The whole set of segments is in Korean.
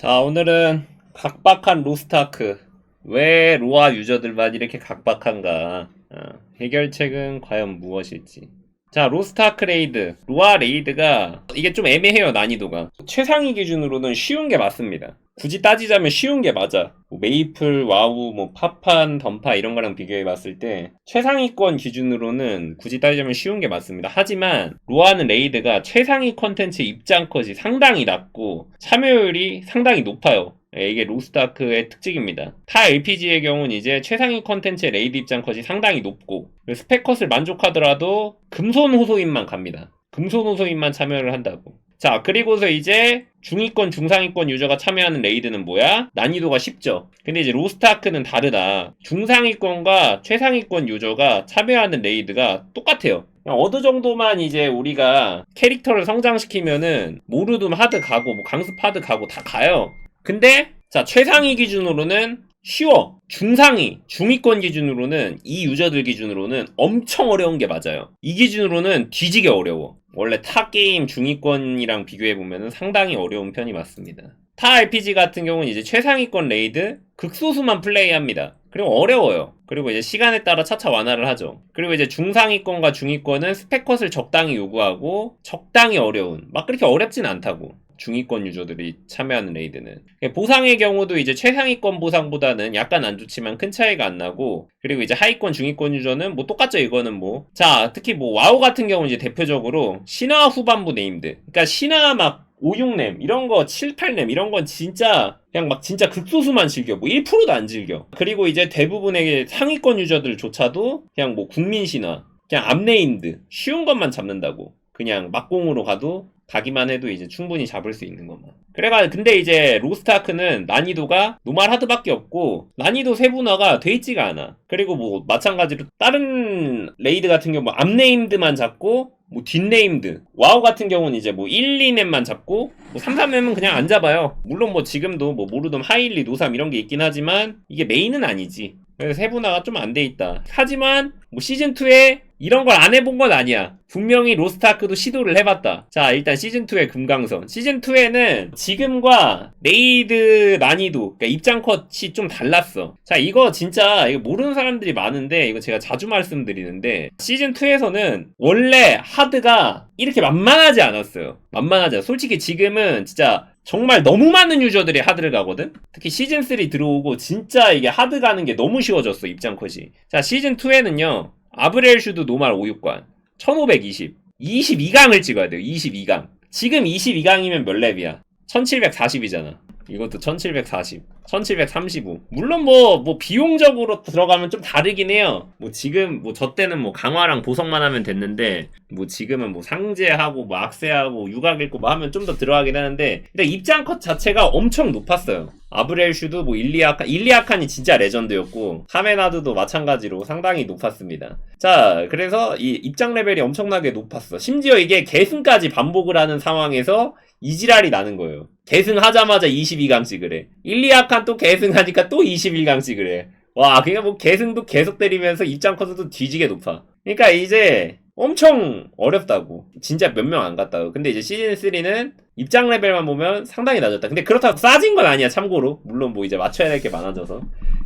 자, 오늘은 각박한 로스트아크. 왜 로아 유저들만 이렇게 각박한가? 어, 해결책은 과연 무엇일지. 자, 로스트아크 레이드. 로아 레이드가 이게 좀 애매해요, 난이도가. 최상위 기준으로는 쉬운 게 맞습니다. 굳이 따지자면 쉬운 게 맞아. 뭐 메이플, 와우, 뭐 파판, 던파 이런 거랑 비교해 봤을 때 최상위권 기준으로는 굳이 따지자면 쉬운 게 맞습니다. 하지만 로아는 레이드가 최상위 컨텐츠 입장 컷이 상당히 낮고 참여율이 상당히 높아요. 예, 이게 로스트아크의 특징입니다. 타 LPG의 경우는 이제 최상위 컨텐츠의 레이드 입장 컷이 상당히 높고 스펙 컷을 만족하더라도 금손 호소인만 갑니다. 금손 호소인만 참여를 한다고. 자, 그리고서 이제 중위권, 중상위권 유저가 참여하는 레이드는 뭐야? 난이도가 쉽죠. 근데 이제 로스트아크는 다르다. 중상위권과 최상위권 유저가 참여하는 레이드가 똑같아요. 어느 정도만 이제 우리가 캐릭터를 성장시키면은 모르둠 하드 가고 뭐 강습 하드 가고 다 가요. 근데 자 최상위 기준으로는 쉬워. 중상위, 중위권 기준으로는 이 유저들 기준으로는 엄청 어려운 게 맞아요. 이 기준으로는 뒤지게 어려워. 원래 타 게임 중위권이랑 비교해 보면 상당히 어려운 편이 맞습니다. 타 RPG 같은 경우는 이제 최상위권 레이드 극소수만 플레이합니다. 그리고 어려워요. 그리고 이제 시간에 따라 차차 완화를 하죠. 그리고 이제 중상위권과 중위권은 스펙컷을 적당히 요구하고 적당히 어려운 막 그렇게 어렵진 않다고. 중위권 유저들이 참여하는 레이드는. 보상의 경우도 이제 최상위권 보상보다는 약간 안 좋지만 큰 차이가 안 나고 그리고 이제 하위권 중위권 유저는 뭐 똑같죠 이거는 뭐. 자 특히 뭐 와우 같은 경우는 이제 대표적으로 신화 후반부 네임드. 그러니까 신화 막 5, 6렘 이런 거 7, 8렘 이런 건 진짜 그냥 막 진짜 극소수만 즐겨. 뭐 1%도 안 즐겨. 그리고 이제 대부분의 상위권 유저들조차도 그냥 뭐 국민 신화 그냥 암네임드 쉬운 것만 잡는다고. 그냥 막공으로 가도 가기만 해도 이제 충분히 잡을 수 있는 것만. 그래가 근데 이제 로스트아크는 난이도가 노말 하드밖에 없고 난이도 세분화가 돼 있지가 않아. 그리고 뭐 마찬가지로 다른 레이드 같은 경우 뭐 앞네임드만 잡고 뭐 뒷네임드 와우 같은 경우는 이제 뭐 1, 2넷만 잡고 뭐 3, 3넷은 그냥 안 잡아요. 물론 뭐 지금도 뭐 모르던 하일리 노삼 이런 게 있긴 하지만 이게 메인은 아니지. 그래서 세분화가 좀 안 돼 있다. 하지만 뭐 시즌 2에 이런 걸 안 해본 건 아니야. 분명히 로스트아크도 시도를 해봤다. 자, 일단 시즌2의 금강선. 시즌2에는 지금과 레이드 난이도, 그러니까 입장 컷이 좀 달랐어. 자, 이거 진짜, 이거 모르는 사람들이 많은데, 이거 제가 자주 말씀드리는데, 시즌2에서는 원래 하드가 이렇게 만만하지 않았어요. 만만하지. 솔직히 지금은 진짜 정말 너무 많은 유저들이 하드를 가거든? 특히 시즌3 들어오고 진짜 이게 하드 가는 게 너무 쉬워졌어, 입장 컷이. 자, 시즌2에는요, 아브렐슈드 노말 5육관 1520 22강을 찍어야 돼요. 22강. 지금 22강이면 몇 랩이야. 1740이잖아 이것도 1740 1735 물론 뭐뭐 뭐 비용적으로 들어가면 좀 다르긴 해요 뭐 지금 뭐 저 때는 뭐 강화랑 보석만 하면 됐는데 뭐 지금은 뭐 상제하고 뭐 악세하고 육악 읽고 뭐 하면 좀 더 들어가긴 하는데 일단 입장 컷 자체가 엄청 높았어요 아브렐슈도 뭐 일리아칸 일리아칸이 진짜 레전드였고 카메나드도 마찬가지로 상당히 높았습니다. 자 그래서 이 입장 레벨이 엄청나게 높았어. 심지어 이게 계승까지 반복을 하는 상황에서 이지랄이 나는 거예요. 계승하자마자 22강 찍으래. 일리아칸 또 계승하니까 또 21강 찍으래. 와, 그러니까 뭐 계승도 계속 때리면서 입장 커서도 뒤지게 높아. 그러니까 이제 엄청 어렵다고. 진짜 몇 명 안 갔다고. 근데 이제 시즌 3는 입장 레벨만 보면 상당히 낮았다. 근데 그렇다고 싸진 건 아니야, 참고로. 물론 뭐 이제 맞춰야 될 게 많아져서.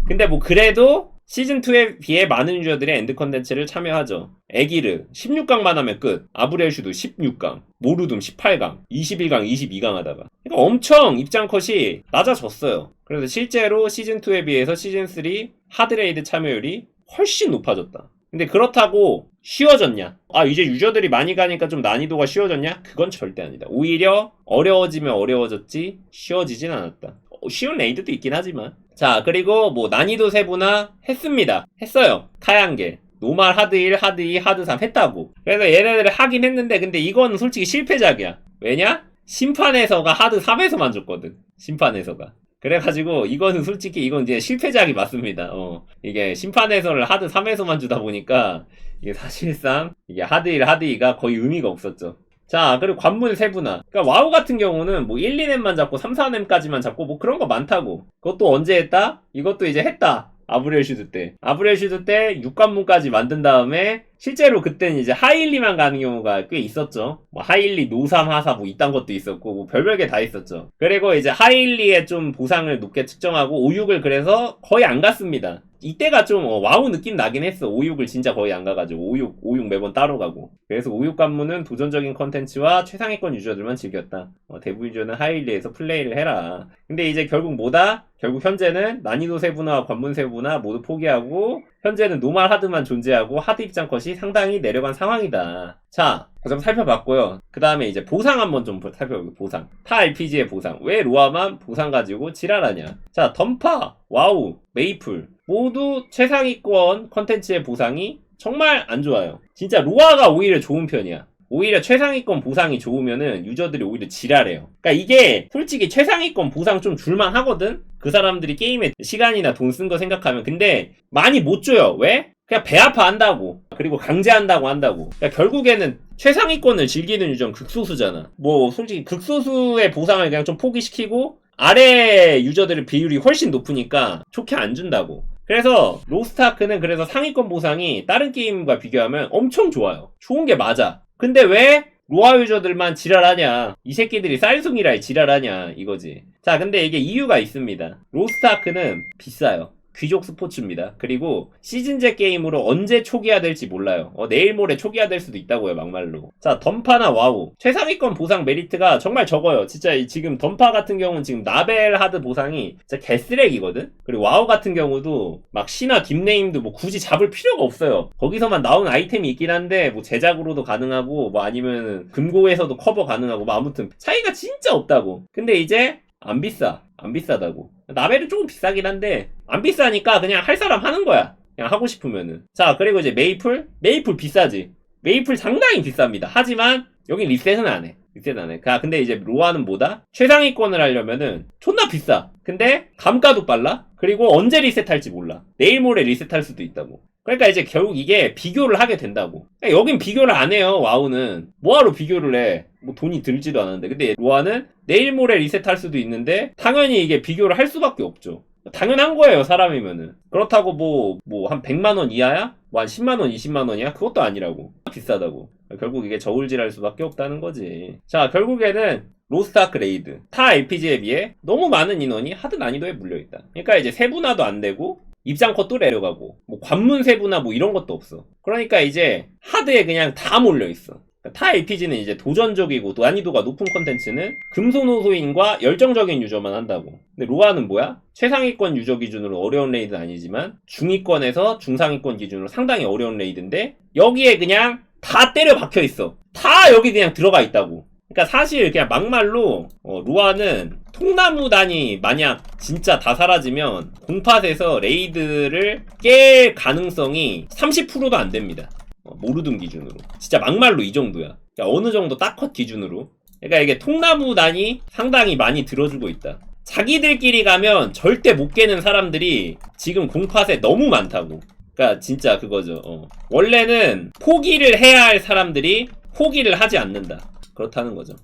근데 뭐 그래도 시즌2에 비해 많은 유저들이 엔드 컨텐츠를 참여하죠. 에기르 16강만 하면 끝. 아브렐슈도 16강. 모르둠 18강. 21강, 22강 하다가. 그러니까 엄청 입장 컷이 낮아졌어요. 그래서 실제로 시즌2에 비해서 시즌3 하드레이드 참여율이 훨씬 높아졌다. 근데 그렇다고 쉬워졌냐? 아, 이제 유저들이 많이 가니까 좀 난이도가 쉬워졌냐? 그건 절대 아니다. 오히려 어려워지면 어려워졌지 쉬워지진 않았다. 어, 쉬운 레이드도 있긴 하지만. 자, 그리고 뭐 난이도 세분화 했습니다. 했어요. 카양계. 노말 하드 1, 하드 2, 하드 3 했다고. 그래서 얘네들을 하긴 했는데 근데 이건 솔직히 실패작이야. 왜냐? 심판에서가 하드 3에서만 줬거든. 심판에서가. 그래가지고 이거는 솔직히 이건 이제 실패작이 맞습니다. 어, 이게 심판에서를 하드 3에서만 주다 보니까 이게 사실상 이게 하드 1, 하드 2가 거의 의미가 없었죠. 자, 그리고 관문 세분화. 그러니까 와우 같은 경우는 뭐 1, 2렘만 잡고 3, 4렘까지만 잡고 뭐 그런 거 많다고. 그것도 언제 했다? 이것도 이제 했다. 아브렐슈드 때. 아브렐슈드 때 6관문까지 만든 다음에 실제로 그때는 이제 하일리만 가는 경우가 꽤 있었죠. 뭐 하일리 노삼 하사 뭐 이딴 것도 있었고 뭐 별별 게 다 있었죠. 그리고 이제 하일리의 좀 보상을 높게 측정하고 5, 6을 그래서 거의 안 갔습니다. 이때가 좀 어, 와우 느낌 나긴 했어. 5, 6을 진짜 거의 안 가가지고 5, 6, 5, 6 매번 따로 가고. 그래서 5, 6 관문은 도전적인 컨텐츠와 최상위권 유저들만 즐겼다. 어, 대부 유저는 하일리에서 플레이를 해라. 근데 이제 결국 뭐다? 결국 현재는 난이도 세분화와 관문 세분화 모두 포기하고 현재는 노말 하드만 존재하고 하드 입장 컷이 상당히 내려간 상황이다. 자, 좀 살펴봤고요. 그 다음에 이제 보상 한번 좀 살펴볼게요. 보상. 타 RPG의 보상. 왜 로아만 보상 가지고 지랄하냐? 자, 던파, 와우, 메이플 모두 최상위권 컨텐츠의 보상이 정말 안 좋아요. 진짜 로아가 오히려 좋은 편이야. 오히려 최상위권 보상이 좋으면은 유저들이 오히려 지랄해요. 그러니까 이게 솔직히 최상위권 보상 좀 줄만 하거든? 그 사람들이 게임에 시간이나 돈 쓴 거 생각하면. 근데 많이 못 줘요. 왜? 그냥 배 아파 한다고. 그리고 강제한다고 한다고. 그러니까 결국에는 최상위권을 즐기는 유저는 극소수잖아. 뭐 솔직히 극소수의 보상을 그냥 좀 포기시키고 아래 유저들의 비율이 훨씬 높으니까 좋게 안 준다고. 그래서 로스트아크는 그래서 상위권 보상이 다른 게임과 비교하면 엄청 좋아요. 좋은 게 맞아. 근데 왜 로아 유저들만 지랄하냐? 이 새끼들이 쌀숭이라 지랄하냐? 이거지. 자, 근데 이게 이유가 있습니다. 로스트아크는 비싸요. 귀족 스포츠입니다. 그리고 시즌제 게임으로 언제 초기화될지 몰라요. 어, 내일 모레 초기화될 수도 있다고요, 막말로. 자, 던파나 와우. 최상위권 보상 메리트가 정말 적어요. 진짜 이 지금 던파 같은 경우는 지금 나벨 하드 보상이 진짜 개쓰레기거든? 그리고 와우 같은 경우도 막 신화 딥네임도 뭐 굳이 잡을 필요가 없어요. 거기서만 나오는 아이템이 있긴 한데 뭐 제작으로도 가능하고 뭐 아니면 금고에서도 커버 가능하고 뭐 아무튼 차이가 진짜 없다고. 근데 이제 안 비싸. 안 비싸다고. 나벨은 조금 비싸긴 한데 안 비싸니까 그냥 할 사람 하는 거야. 그냥 하고 싶으면은. 자, 그리고 이제 메이플? 메이플 비싸지. 메이플 상당히 비쌉니다. 하지만 여기 리셋은 안 해. 리셋 안 해. 가 근데 이제 로아는 뭐다? 최상위권을 하려면은 존나 비싸. 근데 감가도 빨라. 그리고 언제 리셋할지 몰라. 내일 모레 리셋할 수도 있다고. 그러니까 이제 결국 이게 비교를 하게 된다고. 그러니까 여긴 비교를 안 해요. 와우는 뭐하러 비교를 해? 뭐 돈이 들지도 않았는데. 근데 로아는 내일 모레 리셋할 수도 있는데 당연히 이게 비교를 할 수밖에 없죠. 당연한 거예요, 사람이면은. 그렇다고 뭐, 뭐, 한 100만 원 이하야? 뭐, 한 10만 원, 20만 원이야? 그것도 아니라고. 비싸다고. 결국 이게 저울질할 수밖에 없다는 거지. 자, 결국에는 로스트아크 레이드. 타 RPG에 비해 너무 많은 인원이 하드 난이도에 물려있다. 그러니까 이제 세분화도 안 되고, 입장컷도 내려가고, 뭐, 관문 세분화 뭐 이런 것도 없어. 그러니까 이제 하드에 그냥 다 몰려있어. 타 LPG는 이제 도전적이고 난이도가 높은 컨텐츠는 금손호소인과 열정적인 유저만 한다고. 근데 로아는 뭐야? 최상위권 유저 기준으로 어려운 레이드는 아니지만 중위권에서 중상위권 기준으로 상당히 어려운 레이드인데 여기에 그냥 다 때려 박혀 있어. 다 여기 그냥 들어가 있다고. 그러니까 사실 그냥 막말로 어, 로아는 통나무단이 만약 진짜 다 사라지면 공팟에서 레이드를 깰 가능성이 30%도 안 됩니다. 어, 모르든 기준으로. 진짜 막말로 이 정도야. 그러니까 어느 정도 딱컷 기준으로. 그러니까 이게 통나무단이 상당히 많이 들어주고 있다. 자기들끼리 가면 절대 못 깨는 사람들이 지금 공팟에 너무 많다고. 그러니까 진짜 그거죠. 어. 원래는 포기를 해야 할 사람들이 포기를 하지 않는다. 그렇다는 거죠.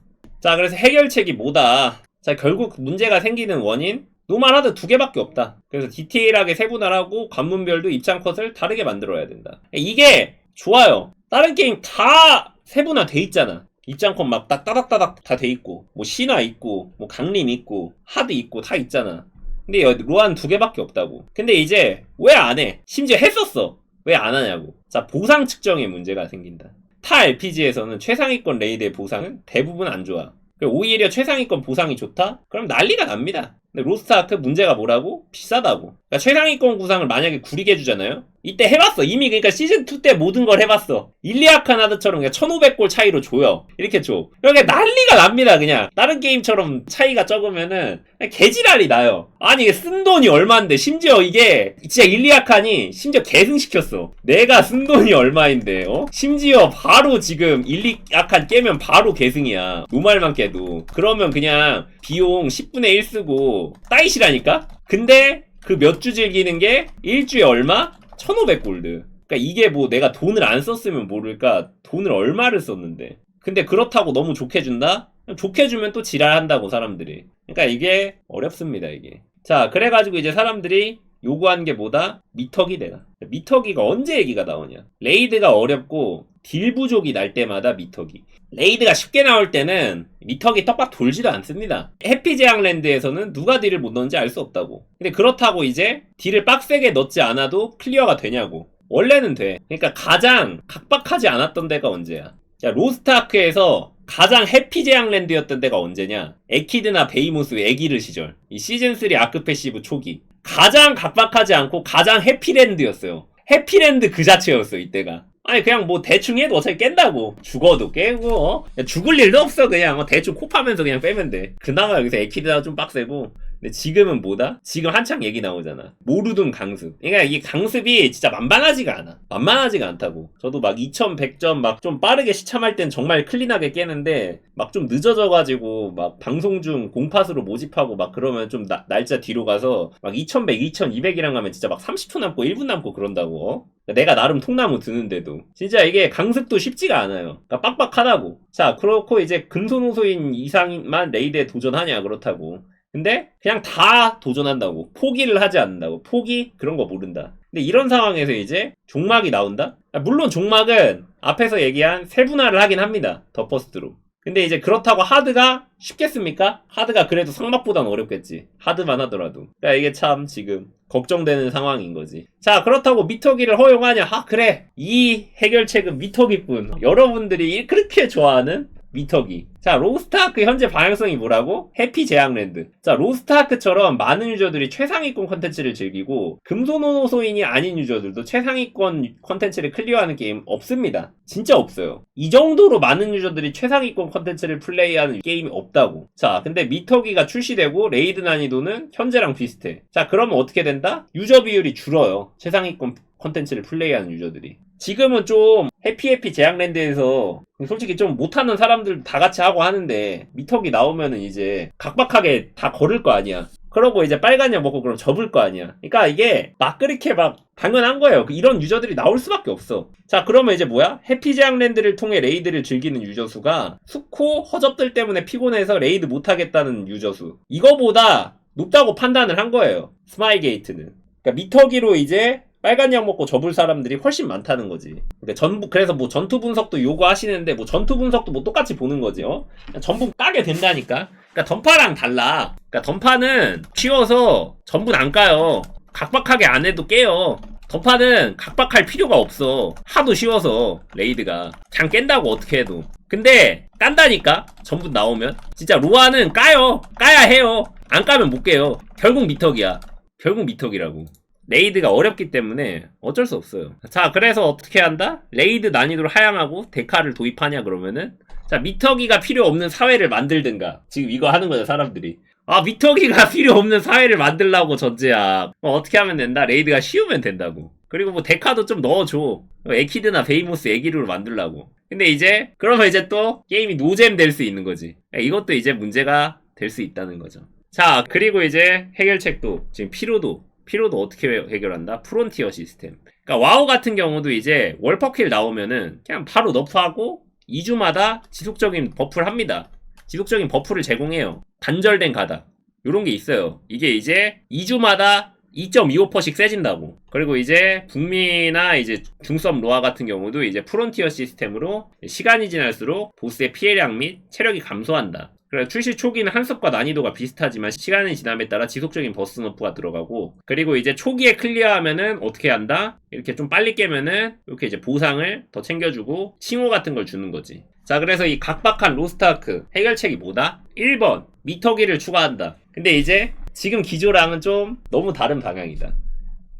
자, 그래서 해결책이 뭐다. 자, 결국 문제가 생기는 원인 노말 하드 두 개밖에 없다. 그래서 디테일하게 세분화하고 관문별도 입장 컷을 다르게 만들어야 된다. 이게 좋아요. 다른 게임 다 세분화 돼 있잖아. 입장권 막딱 따닥따닥 다 돼 있고, 뭐 신화 있고, 뭐 강림 있고, 하드 있고 다 있잖아. 근데 여기 로안 두 개밖에 없다고. 근데 이제 왜 안 해? 심지어 했었어. 왜 안 하냐고. 자, 보상 측정에 문제가 생긴다. 타 RPG에서는 최상위권 레이드의 보상은 대부분 안 좋아. 오히려 최상위권 보상이 좋다? 그럼 난리가 납니다. 근데 로스트아크 문제가 뭐라고? 비싸다고. 그러니까 최상위권 구상을 만약에 구리게 해주잖아요? 이때 해봤어. 이미 그러니까 시즌2 때 모든 걸 해봤어. 일리아칸 하드처럼 그냥 1500골 차이로 줘요. 이렇게 줘. 그러니까 난리가 납니다, 그냥. 다른 게임처럼 차이가 적으면은 개지랄이 나요. 아니, 이게 쓴 돈이 얼마인데, 심지어 이게 진짜 일리아칸이 심지어 계승시켰어. 내가 쓴 돈이 얼마인데, 어? 심지어 바로 지금 일리아칸 깨면 바로 계승이야. 노말만 깨도. 그러면 그냥 비용 10분의 1 쓰고 따이시라니까? 근데 그 몇 주 즐기는 게 일주에 얼마? 1500골드. 그러니까 이게 뭐 내가 돈을 안 썼으면 모를까 돈을 얼마를 썼는데. 근데 그렇다고 너무 좋게 준다? 좋게 주면 또 지랄한다고 사람들이. 그러니까 이게 어렵습니다 이게. 자 그래가지고 이제 사람들이 요구한 게 뭐다? 미터기 내라. 미터기가 언제 얘기가 나오냐? 레이드가 어렵고 딜 부족이 날 때마다 미터기. 레이드가 쉽게 나올 때는 미터기 떡밥 돌지도 않습니다. 해피제약랜드에서는 누가 딜을 못 넣는지 알 수 없다고. 근데 그렇다고 이제 딜을 빡세게 넣지 않아도 클리어가 되냐고. 원래는 돼. 그러니까 가장 각박하지 않았던 데가 언제야? 자, 로스트아크에서 가장 해피제약랜드였던 데가 언제냐? 에키드나 베이모스 에기르 시절. 이 시즌3 아크 패시브 초기. 가장 각박하지 않고 가장 해피랜드였어요. 해피랜드 그 자체였어, 이때가. 아니, 그냥 뭐 대충 해도 어차피 깬다고. 죽어도 깨고, 어? 죽을 일도 없어, 그냥. 어, 대충 코 파면서 그냥 빼면 돼. 그나마 여기서 에키드가 좀 빡세고. 근데 지금은 뭐다? 지금 한창 얘기 나오잖아. 모르둔 강습. 그러니까 이게 강습이 진짜 만만하지가 않아. 만만하지가 않다고. 저도 막 2100점 막 좀 빠르게 시참할 땐 정말 클린하게 깨는데 막 좀 늦어져가지고 막 방송 중 공팟으로 모집하고 막 그러면 좀 나- 날짜 뒤로 가서 막 2100, 2200이랑 가면 진짜 막 30초 남고 1분 남고 그런다고. 어? 내가 나름 통나무 드는데도. 진짜 이게 강습도 쉽지가 않아요. 그러니까 빡빡하다고. 자, 그렇고 이제 금손호소인 이상만 레이드에 도전하냐, 그렇다고. 근데 그냥 다 도전한다고. 포기를 하지 않는다고. 포기? 그런 거 모른다. 근데 이런 상황에서 이제 종막이 나온다? 아, 물론 종막은 앞에서 얘기한 세분화를 하긴 합니다. 더 퍼스트로. 근데 이제 그렇다고 하드가 쉽겠습니까? 하드가 그래도 상막보단 어렵겠지. 하드만 하더라도. 그러니까 이게 참 지금 걱정되는 상황인 거지. 자 그렇다고 미터기를 허용하냐? 아 그래. 이 해결책은 미터기뿐. 여러분들이 그렇게 좋아하는 미터기. 자, 로스트아크 현재 방향성이 뭐라고? 해피 제약랜드. 자, 로스트아크처럼 많은 유저들이 최상위권 컨텐츠를 즐기고 금손호소인이 아닌 유저들도 최상위권 컨텐츠를 클리어하는 게임 없습니다. 진짜 없어요. 이 정도로 많은 유저들이 최상위권 컨텐츠를 플레이하는 게임이 없다고. 자, 근데 미터기가 출시되고 레이드 난이도는 현재랑 비슷해. 자, 그러면 어떻게 된다? 유저 비율이 줄어요. 최상위권 컨텐츠를 플레이하는 유저들이. 지금은 좀 해피해피 제약랜드에서 솔직히 좀 못하는 사람들 다 같이 하고 하는데 미터기 나오면은 이제 각박하게 다 걸을 거 아니야. 그러고 이제 빨간 약 먹고 그럼 접을 거 아니야. 그러니까 이게 막 그렇게 막 당연한 거예요. 이런 유저들이 나올 수밖에 없어. 자, 그러면 이제 뭐야? 해피제약랜드를 통해 레이드를 즐기는 유저 수가 수코 허접들 때문에 피곤해서 레이드 못 하겠다는 유저 수. 이거보다 높다고 판단을 한 거예요. 스마일 게이트는. 그러니까 미터기로 이제 빨간 약 먹고 접을 사람들이 훨씬 많다는 거지. 그러니까 전부 그래서 뭐 전투 분석도 요구하시는데 뭐 전투 분석도 뭐 똑같이 보는 거지. 어? 전부 까게 된다니까. 그러니까 던파랑 달라. 그러니까 던파는 쉬워서 전부 안 까요. 각박하게 안 해도 깨요. 던파는 각박할 필요가 없어. 하도 쉬워서 레이드가 장 깬다고 어떻게 해도. 근데 깐다니까 전부 나오면 진짜 로아는 까요. 까야 해요. 안 까면 못 깨요. 결국 미터기야. 결국 미터기라고. 레이드가 어렵기 때문에 어쩔 수 없어요. 자, 그래서 어떻게 한다? 레이드 난이도를 하향하고 데카를 도입하냐 그러면은 자, 미터기가 필요 없는 사회를 만들든가. 지금 이거 하는 거죠, 사람들이. 아, 미터기가 필요 없는 사회를 만들라고 전제야. 어, 어떻게 하면 된다? 레이드가 쉬우면 된다고. 그리고 뭐 데카도 좀 넣어줘. 어, 에키드나 베이모스 에기르로 만들라고. 근데 이제 그러면 이제 또 게임이 노잼 될 수 있는 거지. 이것도 이제 문제가 될 수 있다는 거죠. 자, 그리고 이제 해결책도 지금 피로도 피로도 어떻게 해결한다? 프론티어 시스템. 그러니까 와우 같은 경우도 이제 월퍼킬 나오면은 그냥 바로 너프하고 2주마다 지속적인 버프를 합니다. 지속적인 버프를 제공해요. 단절된 가닥. 요런 게 있어요. 이게 이제 2주마다 2.25%씩 세진다고. 그리고 이제 북미나 이제 중섭 로아 같은 경우도 이제 프론티어 시스템으로 시간이 지날수록 보스의 피해량 및 체력이 감소한다. 그래 출시 초기는 한습과 난이도가 비슷하지만 시간이 지남에 따라 지속적인 버스 너프가 들어가고 그리고 이제 초기에 클리어하면은 어떻게 한다? 이렇게 좀 빨리 깨면은 이렇게 이제 보상을 더 챙겨주고 칭호 같은 걸 주는 거지. 자 그래서 이 각박한 로스트아크 해결책이 뭐다? 1번 미터기를 추가한다. 근데 이제 지금 기조랑은 좀 너무 다른 방향이다.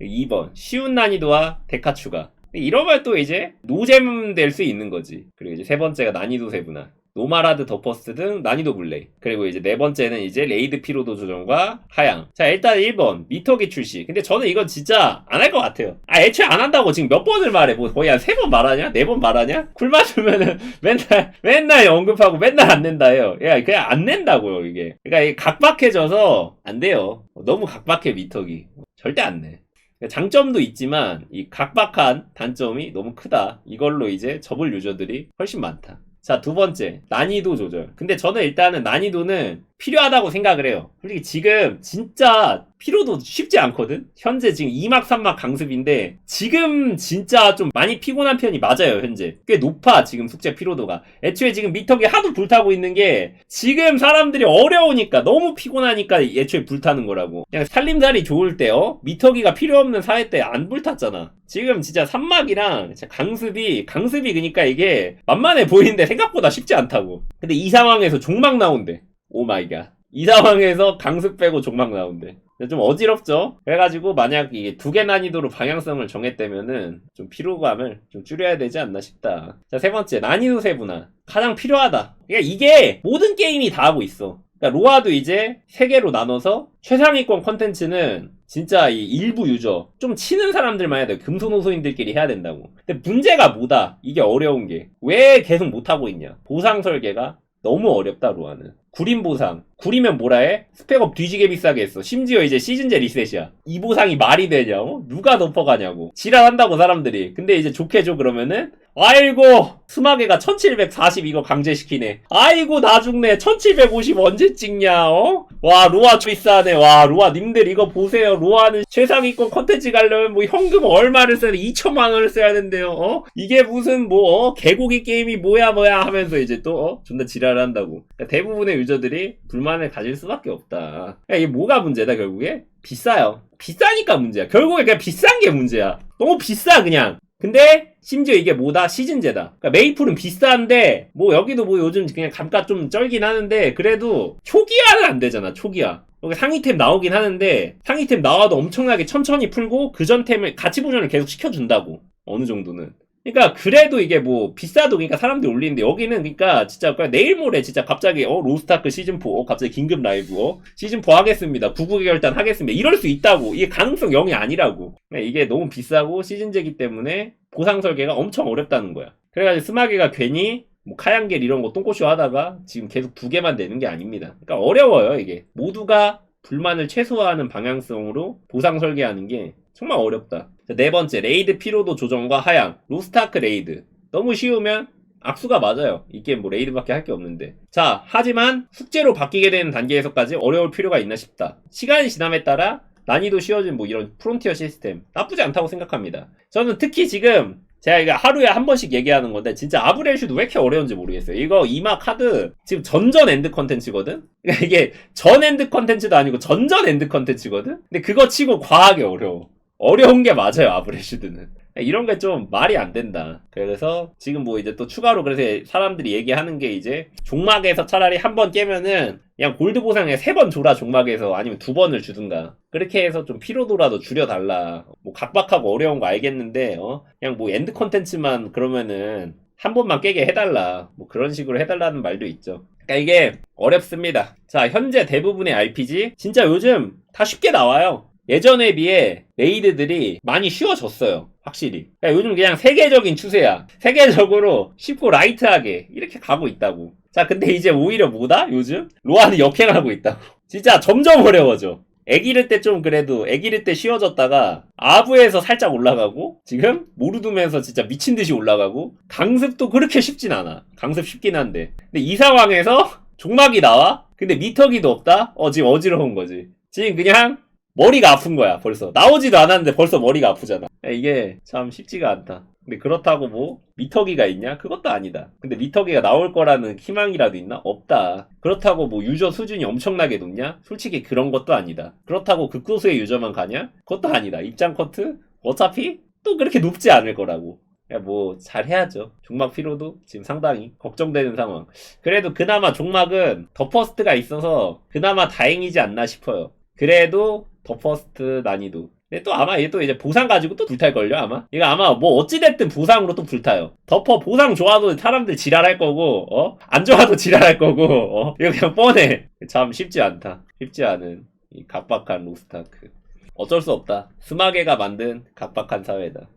2번 쉬운 난이도와 데카 추가. 이러면 또 이제 노잼 될 수 있는 거지. 그리고 이제 세 번째가 난이도 세분화. 노마라드 더퍼스트 등 난이도 블레이. 그리고 이제 네 번째는 이제 레이드 피로도 조정과 하향. 자 일단 1번 미터기 출시. 근데 저는 이건 진짜 안 할 것 같아요. 아 애초에 안 한다고 지금 몇 번을 말해? 뭐 거의 한 세 번 말하냐? 네 번 말하냐? 쿨 맞으면은 맨날 맨날 언급하고 맨날 안 낸다 해요. 야 그냥 안 낸다고요 이게. 그러니까 이게 각박해져서 안 돼요. 너무 각박해 미터기. 절대 안 내. 장점도 있지만 이 각박한 단점이 너무 크다. 이걸로 이제 접을 유저들이 훨씬 많다 자, 두 번째, 난이도 조절. 근데 저는 일단은 난이도는 필요하다고 생각을 해요. 솔직히 지금 진짜 피로도 쉽지 않거든? 현재 지금 2막 3막 강습인데 지금 진짜 좀 많이 피곤한 편이 맞아요, 현재. 꽤 높아, 지금 숙제 피로도가. 애초에 지금 미터기 하도 불타고 있는 게 지금 사람들이 어려우니까 너무 피곤하니까 애초에 불타는 거라고. 그냥 살림살이 좋을 때, 어? 미터기가 필요 없는 사회 때 안 불탔잖아. 지금 진짜 3막이랑 강습이, 강습이 그니까 이게 만만해 보이는데 생각보다 쉽지 않다고. 근데 이 상황에서 종막 나온대. 오 마이 갓. 이 상황에서 강습 빼고 종막 나온대. 좀 어지럽죠? 그래가지고 만약 이게 두 개 난이도로 방향성을 정했다면은 좀 피로감을 좀 줄여야 되지 않나 싶다. 자, 세 번째, 난이도 세분화. 가장 필요하다. 그러니까 이게 모든 게임이 다 하고 있어. 그러니까 로아도 이제 세 개로 나눠서 최상위권 컨텐츠는 진짜 이 일부 유저 좀 치는 사람들만 해야 돼. 금손호소인들끼리 해야 된다고. 근데 문제가 뭐다? 이게 어려운 게 왜 계속 못 하고 있냐? 보상 설계가 너무 어렵다 로아는. 구림 보상. 구리면 뭐라 해? 스펙업 뒤지게 비싸게 했어. 심지어 이제 시즌제 리셋이야. 이 보상이 말이 되냐? 고 누가 덮어가냐고. 지랄한다고 사람들이. 근데 이제 좋게 줘 그러면은 아이고 스마게가 1740 이거 강제시키네. 아이고 나 죽네. 1750 언제 찍냐? 어? 와 로아 비싸네. 와 로아 님들 이거 보세요. 로아는 최상위권 컨텐츠 가려면 뭐 현금 얼마를 써야 돼? 2천만 원을 써야 된대요. 어? 이게 무슨 뭐 어? 개고기 게임이 뭐야 뭐야 하면서 이제 또 어? 존나 지랄한다고. 그러니까 대부분의 유저들이 불만을 가질 수밖에 없다. 그러니까 이게 뭐가 문제다 결국에? 비싸요. 비싸니까 문제야. 결국에 그냥 비싼 게 문제야. 너무 비싸 그냥. 근데 심지어 이게 뭐다 시즌제다. 그러니까 메이플은 비싼데 뭐 여기도 뭐 요즘 그냥 감가 좀 쩔긴 하는데 그래도 초기화는 안 되잖아. 초기화. 여기 상위템 나오긴 하는데 상위템 나와도 엄청나게 천천히 풀고 그 전 템을 가치 보존을 계속 시켜준다고. 어느 정도는. 그러니까 그래도 이게 뭐 비싸도 그러니까 사람들이 올리는데 여기는 그러니까 진짜 그냥 내일 모레 진짜 갑자기 어 로스타크 시즌 4 어, 갑자기 긴급 라이브 어 시즌 4 하겠습니다. 99 결단 하겠습니다. 이럴 수 있다고. 이게 가능성 0이 아니라고. 그러니까 이게 너무 비싸고 시즌제기 때문에 보상 설계가 엄청 어렵다는 거야. 그래가지고 스마게가 괜히 뭐 카양겔 이런 거 똥꼬쇼 하다가 지금 계속 두 개만 내는 게 아닙니다. 그러니까 어려워요 이게. 모두가 불만을 최소화하는 방향성으로 보상 설계하는 게 정말 어렵다. 자, 네 번째, 레이드 피로도 조정과 하향. 로스타크 레이드. 너무 쉬우면 악수가 맞아요. 이 게임 뭐 레이드밖에 할 게 없는데. 자, 하지만 숙제로 바뀌게 되는 단계에서까지 어려울 필요가 있나 싶다. 시간이 지남에 따라 난이도 쉬워진 뭐 이런 프론티어 시스템 나쁘지 않다고 생각합니다. 저는 특히 지금 제가 이거 하루에 한 번씩 얘기하는 건데 진짜 아브렐슈도 왜 이렇게 어려운지 모르겠어요. 이거 이마 카드 지금 전전 엔드 컨텐츠거든. 그러니까 이게 전 엔드 컨텐츠도 아니고 전전 엔드 컨텐츠거든. 근데 그거 치고 과하게 어려워. 어려운 게 맞아요 아브레슈드는 이런 게 좀 말이 안 된다. 그래서 지금 뭐 이제 또 추가로 그래서 사람들이 얘기하는 게 이제 종막에서 차라리 한 번 깨면은 그냥 골드 보상에 세 번 줘라 종막에서. 아니면 두 번을 주든가. 그렇게 해서 좀 피로도라도 줄여달라. 뭐 각박하고 어려운 거 알겠는데 어? 그냥 뭐 엔드 컨텐츠만 그러면은 한 번만 깨게 해달라. 뭐 그런 식으로 해달라는 말도 있죠. 그러니까 이게 어렵습니다. 자 현재 대부분의 RPG 진짜 요즘 다 쉽게 나와요. 예전에 비해 레이드들이 많이 쉬워졌어요. 확실히. 그러니까 요즘 그냥 세계적인 추세야. 세계적으로 쉽고 라이트하게 이렇게 가고 있다고. 자, 근데 이제 오히려 뭐다? 요즘? 로아는 역행하고 있다고. 진짜 점점 어려워져. 애기를 때 좀 그래도 애기를 때 쉬워졌다가 아부에서 살짝 올라가고 지금 모르두면서 진짜 미친 듯이 올라가고 강습도 그렇게 쉽진 않아. 강습 쉽긴 한데. 근데 이 상황에서 종막이 나와? 근데 미터기도 없다? 어 지금 어지러운 거지. 지금 그냥 머리가 아픈 거야 벌써 나오지도 않았는데 벌써 머리가 아프잖아 이게 참 쉽지가 않다 근데 그렇다고 뭐 미터기가 있냐? 그것도 아니다 근데 미터기가 나올 거라는 희망이라도 있나? 없다 그렇다고 뭐 유저 수준이 엄청나게 높냐? 솔직히 그런 것도 아니다 그렇다고 극고수의 유저만 가냐? 그것도 아니다 입장 커트? 어차피 또 그렇게 높지 않을 거라고 뭐 잘해야죠. 종막 피로도 지금 상당히 걱정되는 상황. 그래도 그나마 종막은 더 퍼스트가 있어서 그나마 다행이지 않나 싶어요. 그래도 더 퍼스트 난이도. 근데 또 아마 얘 또 이제 보상 가지고 또 불탈걸요, 아마? 이거 아마 뭐 어찌됐든 보상으로 또 불타요. 덮어 보상 좋아도 사람들 지랄할 거고, 어? 안 좋아도 지랄할 거고, 어? 이거 그냥 뻔해. 참 쉽지 않다. 쉽지 않은 이 각박한 로스타크. 어쩔 수 없다. 스마게가 만든 각박한 사회다.